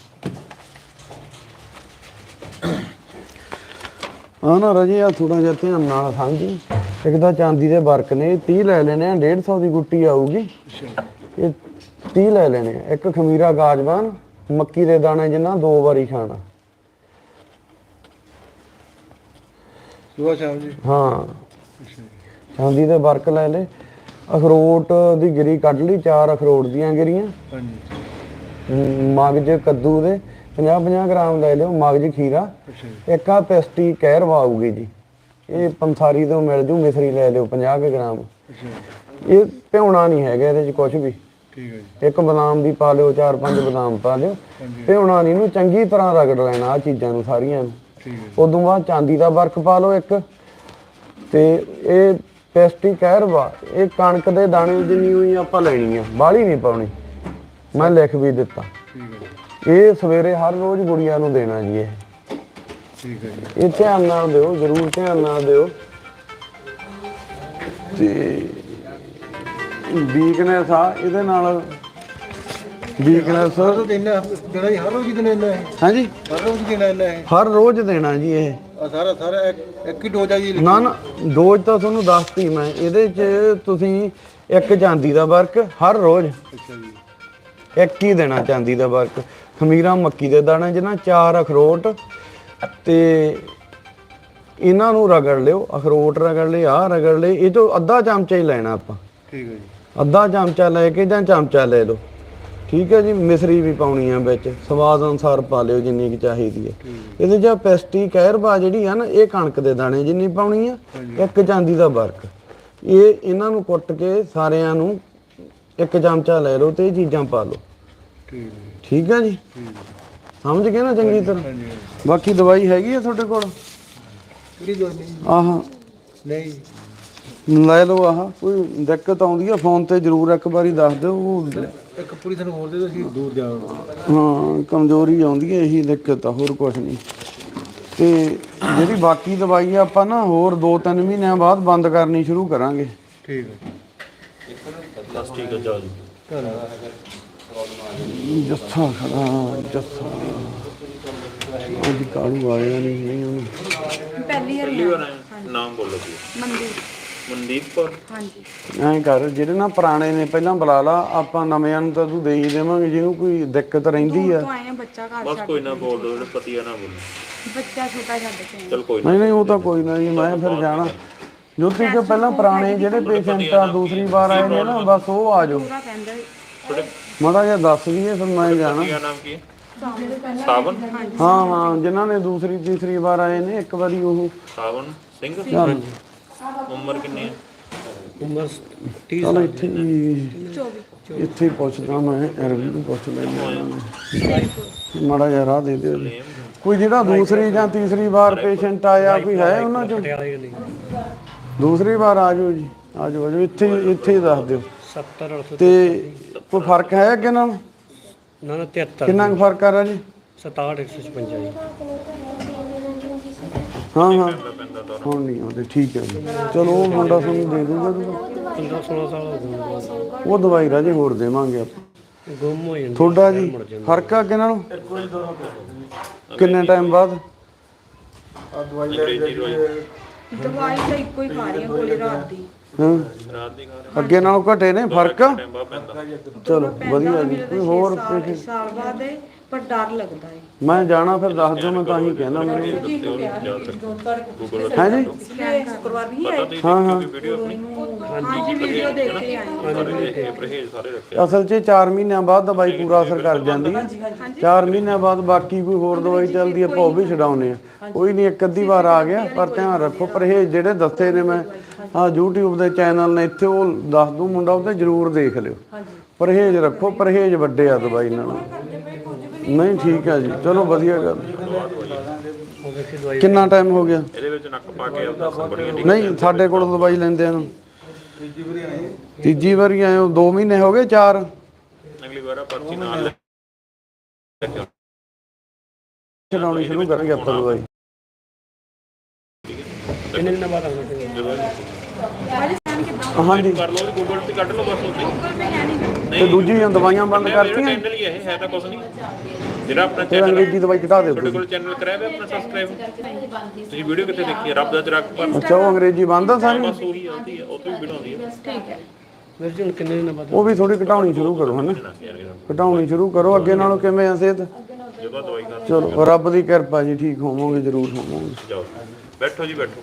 ਆ ਨਾ ਰਜੇ ਆ ਥੋੜਾ ਜਿਹਾ ਧਿਆਨ ਨਾਲ ਸਮਝੀ। ਇੱਕ ਤਾਂ ਚਾਂਦੀ ਦੇ ਵਰਕ ਨੇ 30 ਲੈ ਲੈਣੇ ਆ 150 ਦੀ ਗੁੱਟੀ ਆਊਗੀ। ਇਹ 30 ਲੈ ਲੈਣੇ ਆ। ਇੱਕ ਖਮੀਰਾ ਗਾਜਵਾਨ ਮੱਕੀ ਦੇ ਦਾਣੇ ਜਿੰਨਾ ਦੋ ਵਾਰੀ ਖਾਣਾ। ਸੁਬਾ ਸ਼ਾਮ ਜੀ। ਹਾਂ। ਚਾਂਦੀ ਦੇ ਵਰਕ ਲੈ ਲੈ ਅਖਰੋਟ ਦੀ ਗਿਰੀ ਕੱਢ ਲਈ ਚਾਰ ਅਖਰੋਟ ਦੀਆਂ ਗਿਰੀਆਂ। ਹਾਂਜੀ। ਮਗਜ ਕੱਦੂ ਦੇ 50 50 ਗ੍ਰਾਮ ਲੈ ਲਿਓ ਮਗਜ ਖੀਰਾ। ਇੱਕ ਆ ਪੇਸਟੀ ਕਹਿਰ ਜੀ। ਇਹ ਪੰਸਾਰੀ ਤੋਂ ਮਿਲ ਜੂ ਮਿਸਰੀ ਲੈ ਲਿਓ 50 ਕੁ ਗ੍ਰਾਮ। ਇਹ ਭਿਉਣਾ ਨਹੀਂ ਹੈਗਾ ਇਹਦੇ ਚ ਕੁਝ ਵੀ। ਠੀਕ ਹੈ ਜੀ। ਇੱਕ ਬਦਾਮ ਦੀ ਪਾ ਲਿਓ ਚਾਰ ਪੰਜ ਬਦਾਮ ਪਾ ਲਿਓ। ਭਿਉਣਾ ਨਹੀਂ ਨੂੰ ਚੰਗੀ ਤਰ੍ਹਾਂ ਰਗੜ ਲੈਣਾ ਆ ਚੀਜ਼ਾਂ ਨੂੰ ਸਾਰੀਆਂ ਨੂੰ। ਠੀਕ ਹੈ ਉਦੋਂ ਬਾਅਦ ਚਾਂਦੀ ਦਾ ਬਰਕ ਪਾ ਲਓ ਇੱਕ। ਤੇ ਇਹ ਪੈਸਟੀ ਕਹਿਰਵਾ ਇਹ ਕਣਕ ਦੇ ਦਾਣੇ ਜਿੰਨੀ ਹੋਈ ਆਪਾਂ ਲੈਣੀ ਆ ਬਾਹਲੀ ਨਹੀਂ ਪਾਉਣੀ। ਮੈਂ ਲਿਖ ਵੀ ਦਿੱਤਾ। ਠੀਕ ਹੈ ਇਹ ਸਵੇਰੇ ਹਰ ਰੋਜ਼ ਗੁੜੀਆਂ ਨੂੰ ਦੇਣਾ ਜੀ ਇਹ। ਠੀਕ ਹੈ ਜੀ। ਇਹ ਧਿਆਨ ਨਾਲ ਦਿਓ ਜ਼ਰੂਰ ਧਿਆਨ ਨਾਲ ਦਿਓ। ਤੇ ਵੀਕਨੈਸ ਆ ਇਹਦੇ ਨਾਲ ਵੀਕਨੈਸ ਤਾਂ ਦੇਣਾ ਹੀ ਹਰ ਰੋਜ਼ ਦੇਣਾ ਇੰਨਾ ਹੈ। ਹਾਂਜੀ? ਹਰ ਰੋਜ਼ ਦੇਣਾ ਇੰਨਾ ਹੈ। ਹਰ ਰੋਜ਼ ਦੇਣਾ ਜੀ ਇਹ। ਆ ਸਾਰਾ ਸਾਰਾ ਇੱਕ ਇੱਕ ਹੀ ਡੋਜ਼ ਆ ਜੀ ਨਾ ਨਾ ਡੋਜ਼ ਤਾਂ ਤੁਹਾਨੂੰ ਦੱਸਤੀ ਮੈਂ। ਇਹਦੇ 'ਚ ਤੁਸੀਂ ਇੱਕ ਚਾਂਦੀ ਦਾ ਵਰਕ ਹਰ ਰੋਜ਼। ਅੱਛਾ ਜੀ। ਇੱਕ ਹੀ ਦੇਣਾ ਚਾਂਦੀ ਦਾ ਵਰਕ। ਖਮੀਰਾ ਮੱਕੀ ਦੇ ਦਾਣੇ ਜਿਹਨਾਂ ਚਾਰ ਅਖਰੋਟ ਤੇ ਇਹਨਾਂ ਨੂੰ ਰਗੜ ਲਿਓ ਅਖਰੋਟ ਰਗੜ ਲਏ ਆਹ ਰਗੜ ਲਏ ਇਹ ਤੋਂ ਅੱਧਾ ਚਮਚਾ ਹੀ ਲੈਣਾ ਆਪਾਂ। ਠੀਕ ਹੈ ਜੀ। ਅੱਧਾ ਚਮਚਾ ਲੈ ਕੇ ਜਾਂ ਚਮਚਾ ਲੈ ਲਓ। ਠੀਕ ਹੈ ਜੀ ਮਿਸਰੀ ਵੀ ਪਾਉਣੀ ਆ ਵਿੱਚ ਸਵਾਦ ਅਨੁਸਾਰ ਪਾ ਲਿਓ ਜਿੰਨੀ ਕੁ ਚਾਹੀਦੀ ਹੈ। ਇਹਦੇ ਜਾਂ ਪੈਸਟੀ ਕਹਿਰਬਾ ਜਿਹੜੀ ਆ ਨਾ ਇਹ ਕਣਕ ਦੇ ਦਾਣੇ ਜਿੰਨੀ ਪਾਉਣੀ ਆ ਇੱਕ ਚਾਂਦੀ ਦਾ ਵਰਕ। ਇਹ ਇਹਨਾਂ ਨੂੰ ਕੁੱਟ ਕੇ ਸਾਰਿਆਂ ਨੂੰ ਇੱਕ ਚਮਚਾ ਲੈ ਲਓ ਤੇ ਇਹ ਚੀਜ਼ਾਂ ਪਾ ਲਓ। ਠੀਕ ਹੈ ਠੀਕ ਹੈ ਜੀ? ਸਮਝ ਗਏ ਨਾ ਚੰਗੀ ਤਰ੍ਹਾਂ। ਬਾਕੀ ਦਵਾਈ ਹੈਗੀ ਆ ਤੁਹਾਡੇ ਕੋਲ? ਕਿਹੜੀ ਦਵਾਈ ਨਹੀਂ ਆਹ। ਨਹੀਂ। ਲੈ ਲਓ ਆਹ ਕੋਈ ਦਿੱਕਤ ਆਉਂਦੀ ਆ ਫੋਨ ਤੇ ਜ਼ਰੂਰ ਇੱਕ ਵਾਰੀ ਦੱਸ ਦਿਓ ਉਹ ਇੱਕ ਪੂਰੀ ਤੁਹਾਨੂੰ ਹੋਰ ਦੇ ਦੋ ਅਸੀਂ ਦੂਰ ਜਾਣਾ ਹਾਂ ਕਮਜ਼ੋਰੀ ਆਉਂਦੀ ਹੈ ਇਹੀ ਦਿੱਕਤ ਆ ਹੋਰ ਕੁਝ ਨਹੀਂ। ਤੇ ਜਿਹੜੀ ਬਾਕੀ ਦਵਾਈ ਆ ਆਪਾਂ ਨਾ ਹੋਰ 2-3 ਮਹੀਨਿਆਂ ਬਾਅਦ ਬੰਦ ਕਰਨੀ ਸ਼ੁਰੂ ਕਰਾਂਗੇ। ਠੀਕ ਹੈ ਬਸ ਠੀਕ ਹੈ ਜਾਓ ਜੀ ਜੱਥਾ ਖੜਾ ਜੱਥਾ। ਅੱਜ ਕਾਲੂ ਆਇਆ ਨਹੀਂ ਨਹੀਂ ਉਹਨੂੰ ਪਹਿਲੀ ਵਾਰ ਪਹਿਲੀ ਵਾਰ ਆਏ ਨਾਮ ਬੋਲੋ ਜੀ। ਮਨਦੀਪ। ਕੌਰ। ਹਾਂਜੀ। ਐਂ ਕਰ ਜਿਹੜੇ ਨਾ ਪੁਰਾਣੇ ਨੇ ਪਹਿਲਾਂ ਬੁਲਾ ਲਾ ਆਪਾਂ ਨਵਿਆਂ ਨੂੰ ਤਾਂ ਤੂੰ ਦੇ ਹੀ ਦੇਵਾਂਗੇ ਜਿਹਨੂੰ ਕੋਈ ਦਿੱਕਤ ਰਹਿੰਦੀ ਆ। ਤੋਂ ਆਏ ਆ ਬੱਚਾ ਘਰ ਬਸ ਛੱਡ ਕੋਈ ਨਾ ਬੋਲ ਦੋ ਜਿਹੜੇ ਪਤੀ ਆ ਨਾ ਬੋਲੋ। ਬੱਚਾ ਛੋਟਾ ਛੱਡ ਕੇ ਆਏ ਚਲ ਕੋਈ ਨਾ। ਨਹੀਂ ਨਹੀਂ ਉਹ ਤਾਂ ਕੋਈ ਨਾ ਜੀ ਮੈਂ ਫਿਰ ਜਾਣਾ। ਜੋਤੀ ਕੇ ਪਹਿਲਾਂ ਪੁਰਾਣੇ ਜਿਹੜੇ ਪੇਸ਼ੈਂਟ ਆ ਦੂਸਰੀ ਵਾਰ ਆਏ ਨੇ ਨਾ ਬਸ ਉਹ ਆ ਜਾਓ। ਪੂਰਾ ਕਹਿੰਦਾ ਤੁਹਾਡੇ ਮਾੜਾ ਜਿਹਾ ਦੱਸ ਦਈਏ ਫਿਰ ਮੈਂ ਜਾਣਾ। ਕੀ ਨਾਮ ਕੀ ਹੈ? ਸਾਵਨ? ਹਾਂ ਹਾਂ ਜਿਨ੍ਹਾਂ ਨੇ ਦੂਸਰੀ ਤੀਸਰੀ ਵਾਰ ਆਏ ਨੇ ਇੱਕ ਵਾਰੀ ਉਹ ਸਾਵਨ ਸਿੰਘ? ਉਮਰ ਕਿੰਨੀ ਹੈ? ਉਮਰ ਚਲ ਇੱਥੇ ਹੀ। ਇੱਥੇ ਹੀ ਪੁੱਛਦਾ ਮੈਂ ਅਰਵੀ ਨੂੰ ਪੁੱਛ ਲੈਂਦਾ ਮਾੜਾ ਜਿਹਾ ਰਾਹ ਦੇ ਦਿਓ। ਜੀ ਕੋਈ ਜਿਹੜਾ ਦੂਸਰੀ ਜਾਂ ਤੀਸਰੀ ਵਾਰ ਪੇਸ਼ੈਂਟ ਆਇਆ ਕੋਈ ਹੈ ਉਹਨਾਂ ਚੋਂ? ਪਟਿਆਲੇ ਨਹੀਂ ਦੂਸਰੀ ਵਾਰ ਆ ਜਾਓ ਜੀ ਆ ਜਾਓ ਆ ਜਾਓ ਇੱਥੇ ਹੀ- ਇੱਥੇ ਹੀ ਦੱਸ ਦਿਓ। 70 800 ਤੇ ਕੋਈ ਫ਼ਰਕ ਹੈ ਅੱਗੇ ਨਾਲ? ਨਾ ਨਾ 73 ਕਿੰਨਾ ਕੁ ਫ਼ਰਕ ਆ ਰਿਹਾ ਜੀ? 67 156 ਜੀ। ਹਾਂ ਹਾਂ। ਹੁਣ ਨਹੀਂ ਆਉਂਦੇ ਠੀਕ ਹੈ ਜੀ। ਚਲੋ ਉਹ ਮੁੰਡਾ ਤੁਹਾਨੂੰ ਦੇ ਦੂਗਾ ਤੁਸੀਂ। 15 16 ਸਾਲ ਹੋ ਗਏ ਉਹ ਦਵਾਈ ਰਾਜੇ ਹੋਰ ਦੇਵਾਂਗੇ ਆਪਾਂ। ਗੁੰਮ ਹੋ ਜਾਂਦੀ ਤੁਹਾਡਾ ਜੀ ਫ਼ਰਕ ਆ ਅੱਗੇ ਨਾਲੋਂ? ਕਿੰਨੇ ਟਾਈਮ ਬਾਅਦ? ਦਵਾਈ ਦਵਾਈ ਤਾਂ ਇੱਕੋ ਹੀ ਖਾ ਰਹੀ ਗੋਲੀ ਰਾਤ ਦੀ। ਹਾਂ। ਅੱਗੇ ਨਾਲੋਂ ਘਟੇ ਨੇ ਫ਼ਰਕ? ਚਲੋ ਵਧੀਆ ਜੀ। ਕੋਈ ਹੋਰ ਸਾਲ ਸਾਲ ਬਾਅਦ ਪਰ ਡਰ ਲੱਗਦਾ ਹੈ ਮੈਂ ਜਾਣਾ ਫਿਰ ਦੱਸ ਦਿਓ ਮੈਂ ਤਾਂ ਹੀ ਕਹਿਣਾ ਮੈਨੂੰ ਹੈ ਜੀ ਪਿਛਲੇ ਸ਼ੁੱਕਰਵਾਰ ਨਹੀਂ ਆਏ। ਹਾਂ ਹਾਂ। ਵੀਡੀਓ ਆਪਣੀ ਹਾਂਜੀ ਵੀਡੀਓ ਦੇਖ ਕੇ ਆਏ। ਸਾਰੇ ਪਰਹੇਜ਼ ਸਾਰੇ ਰੱਖੇ ਅਸਲ 'ਚ 4 ਮਹੀਨਿਆਂ ਬਾਅਦ ਦਵਾਈ ਪੂਰਾ ਅਸਰ ਕਰ ਜਾਂਦੀ। ਹੈ 4 ਮਹੀਨਿਆਂ ਬਾਅਦ ਬਾਕੀ ਕੋਈ ਹੋਰ ਦਵਾਈ ਚੱਲਦੀ ਹੈ ਆਪਾਂ ਉਹ ਵੀ ਛਡਾਉਨੇ ਆ। ਕੋਈ ਨਹੀਂ ਇੱਕ ਅੱਧੀ ਵਾਰ ਆ ਗਿਆ ਪਰ ਧਿਆਨ ਰੱਖੋ ਪਰਹੇਜ਼ ਜਿਹੜੇ ਦੱਸੇ ਨੇ ਮੈਂ। ਆ YouTube ਦੇ ਚੈਨਲ ਨੇ ਇੱਥੇ ਉਹ ਦੱਸ ਦੂੰ ਮੁੰਡਾ ਉਹਤੇ ਜਰੂਰ ਦੇਖ ਲਿਓ। ਪਰਹੇਜ਼ ਰੱਖੋ ਪਰਹੇਜ਼ ਵੱਡੇ ਆ ਦਵਾਈ ਨਾਲ। ਨਹੀਂ ਠੀਕ ਹੈ ਜੀ। ਚਲੋ ਵਧੀਆ ਗੱਲ। ਕਿੰਨਾ ਟਾਈਮ ਹੋ ਗਿਆ? ਇਹਦੇ ਵਿੱਚ ਨੱਕ ਪਾ ਕੇ ਬੜੀਆਂ ਨਹੀਂ ਸਾਡੇ ਕੋਲ ਦਵਾਈ ਲੈਂਦੇ ਨੂੰ। ਤੀਜੀ ਵਾਰੀ ਆਏ ਹੋ 2 ਮਹੀਨੇ ਹੋ ਗਏ 4 ਅਗਲੀ ਵਾਰ ਪਰਚੀ ਨਾਲ। ਚਲਾਉਣੀ ਸ਼ੁਰੂ ਕਰਾਂਗੇ ਆਪਾਂ ਦਵਾਈ। ਕਿੰਨੇ ਦਿਨਾਂ ਬਾਅਦ ਆਉਣਾ ਹਾਂਜੀ। ਕਰ ਲਓ ਗੂਗਲ ਤੇ ਕੱਢ ਲਓ ਬਸ ਉੱਥੇ। ਤੇ ਦੂਜੀਆਂ ਦਵਾਈਆਂ ਬੰਦ ਕਰਤੀਆਂ। ਚੈਨਲ ਹੀ ਇਹ, ਹੈ ਤਾਂ ਕੁਝ ਨਹੀਂ। ਜਿਹੜਾ ਆਪਣਾ ਚੈਨਲ ਅੰਗਰੇਜ਼ੀ ਦਵਾਈ ਘਟਾ ਦਿਓ ਤੁਹਾਡੇ ਤੁਸੀਂ। ਕੋਲ ਚੈਨਲ ਕਰਾਇਆ ਹੋਇਆ ਆਪਣਾ ਸਬਸਕ੍ਰਾਈਬ ਤੁਸੀਂ ਵੀਡੀਓ ਕਿੱਥੇ ਦੇਖੀ ਹੈ? ਰੱਬ ਦਾ ਜਰਾਕ ਪਰ ਅੱਛਾ ਉਹ ਅੰਗਰੇਜ਼ੀ ਬੰਦ ਆ ਸਾਰੀ। ਬਸ ਉਹੀ ਆਉਂਦੀ ਹੈ ਉਹ ਤੋਂ ਵੀ ਬਣਾਉਂਦੀ ਹੈ ਠੀਕ ਹੈ। ਕਿੰਨੇ ਦਿਨਾਂ ਬਾਅਦ? ਉਹ ਵੀ ਥੋੜੀ ਘਟਾਉਣੀ ਸ਼ੁਰੂ ਕਰੋ ਹਨਾ ਘਟਾਉਣੀ ਸ਼ੁਰੂ ਕਰੋ ਅੱਗੇ ਨਾਲੋਂ ਕਿਵੇਂ ਆ ਸਿਹਤ? ਚਲੋ ਰੱਬ ਦੀ ਕਿਰਪਾ ਜੀ ਠੀਕ ਹੋਵੋਗੇ ਜ਼ਰੂਰ ਹੋਵੋਗੇ। ਜਾਓ। ਬੈਠੋ ਜੀ ਬੈਠੋ।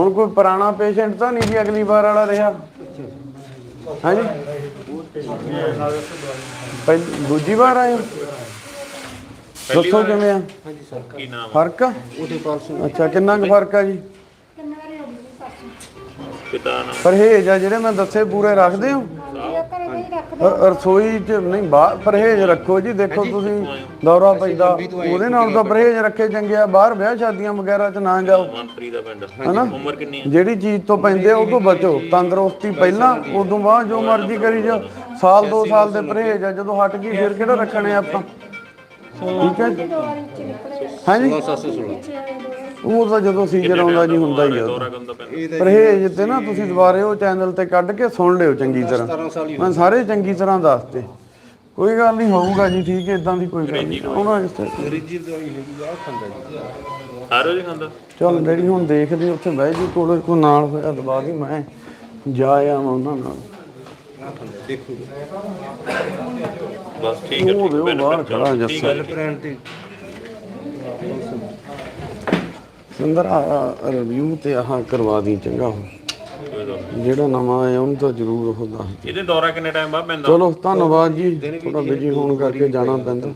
ਹੁਣ ਕੋਈ ਪੁਰਾਣਾ ਪੇਸ਼ੈਂਟ ਤਾਂ ਨਹੀਂ ਜੀ ਅਗਲੀ ਵਾਰ ਵਾਲਾ ਰਿਹਾ। ਹਾਂਜੀ। ਪਹਿਲੀ ਦੂਜੀ ਵਾਰ ਆਏ ਹੋ? ਦੱਸੋ ਕਿਵੇਂ ਆ? ਕੀ ਨਾਮ ਹੈ? ਫ਼ਰਕ ਆ? ਅੱਛਾ ਕਿੰਨਾ ਕੁ ਫ਼ਰਕ ਆ ਜੀ? ਪਿਤਾ ਨਾਮ ਪਰਹੇਜ ਆ ਜਿਹੜੇ ਮੈਂ ਦੱਸੇ ਪੂਰੇ ਰੱਖਦੇ ਹੋ? ਅ- ਰਸੋਈ ਚ ਨਹੀਂ ਬਾਹਰ ਪਰਹੇਜ ਰੱਖੋ ਜੀ। ਦੇਖੋ ਤੁਸੀਂ ਦੌਰਾ ਪੈਂਦਾ। ਉਹਦੇ ਨਾਲ ਤਾਂ ਪਰਹੇਜ ਰੱਖੇ ਚੰਗੇ ਆ। ਬਾਹਰ ਵਿਆਹ ਸ਼ਾਦੀਆਂ ਵਗੈਰਾ ਚ ਨਾ ਜਾਓ। ਮਨਪ੍ਰੀਤ ਦਾ ਪਿੰਡ। ਹਨਾ? ਉਮਰ ਕਿੰਨੀ ਹੈ ਜਿਹੜੀ ਚੀਜ਼ ਤੋਂ ਪੈਂਦੇ ਆ ਉਹ ਤੋਂ ਬਚੋ। ਤੰਦਰੁਸਤੀ ਪਹਿਲਾਂ ਉਦੋਂ ਬਾਅਦ ਜੋ ਮਰਜ਼ੀ ਕਰੀ ਜਾ ਸਾਲ ਦੋ ਸਾਲ ਦੇ ਪਰਹੇਜ ਆ। ਜਦੋਂ ਹਟ ਗਈ ਫਿਰ ਕਿਹੜਾ ਰੱਖਣੇ ਆਪਾਂ? ਠੀਕ ਹੈ ਜੀ? ਹਾਂਜੀ? ਉਹ ਤਾਂ ਜਦੋਂ ਸੀਜ਼ਨ ਆਉਂਦਾ ਜੀ ਹੁੰਦਾ ਹੀ ਆ। ਉਹ ਤਾਂ। ਪਰਹੇਜ ਤੇ ਨਾ ਤੁਸੀਂ ਦੁਬਾਰੇ ਉਹ ਚੈਨਲ ਤੇ ਕੱਢ ਕੇ ਸੁਣ ਲਿਓ ਚੰਗੀ ਤਰ੍ਹਾਂ। ਮੈਂ ਸਾਰੇ ਚੰਗੀ ਤਰ੍ਹਾਂ ਦੱਸਤੇ ਕੋਈ ਗੱਲ ਨਹੀਂ ਹੋਊਗਾ ਜੀ ਠੀਕ ਹੈ ਇਦਾਂ ਦੀ ਕੋਈ ਗੱਲ ਨਹੀਂ। ਉਹਨਾਂ ਇਸ ਤੇ ਸਾਰੋ ਜੀ। ਖਾਂਦਾ। ਚਲ ਡੈਡੀ ਹੁਣ ਦੇਖਦੇ ਉੱਥੇ ਬਹਿ ਜੀ ਕੋਲ ਕੋ ਨਾਲ ਹੋਇਆ ਦਬਾ ਦੀ ਮੈਂ ਜਾ ਆਵਾਂ ਉਹਨਾਂ ਨਾਲ। ਬਸ ਠੀਕ ਹੈ ਉਹ ਠੀਕ ਦੇ ਹੈ ਉਹ ਬਾਹਰ ਖੜਾ ਜੱਸਾ। ਸਿੰਦਰ ਆ ਰਿਵਿਊ ਤੇ ਆਹ ਕਰਵਾ ਦੀ ਚੰਗਾ। ਜਿਹੜਾ ਨਵਾਂ ਆਇਆ ਉਹਨੂੰ ਤਾਂ ਜ਼ਰੂਰ ਉਹ ਦੱਸ। ਇਹਦੇ ਦੌਰਾ ਕਿੰਨੇ ਟਾਈਮ ਬਾਅਦ ਪੈਂਦਾ? ਚਲੋ ਧੰਨਵਾਦ ਜੀ ਥੋੜਾ ਬਿਜ਼ੀ ਹੋਣ ਕਰਕੇ ਜਾਣਾ ਪੈਂਦਾ।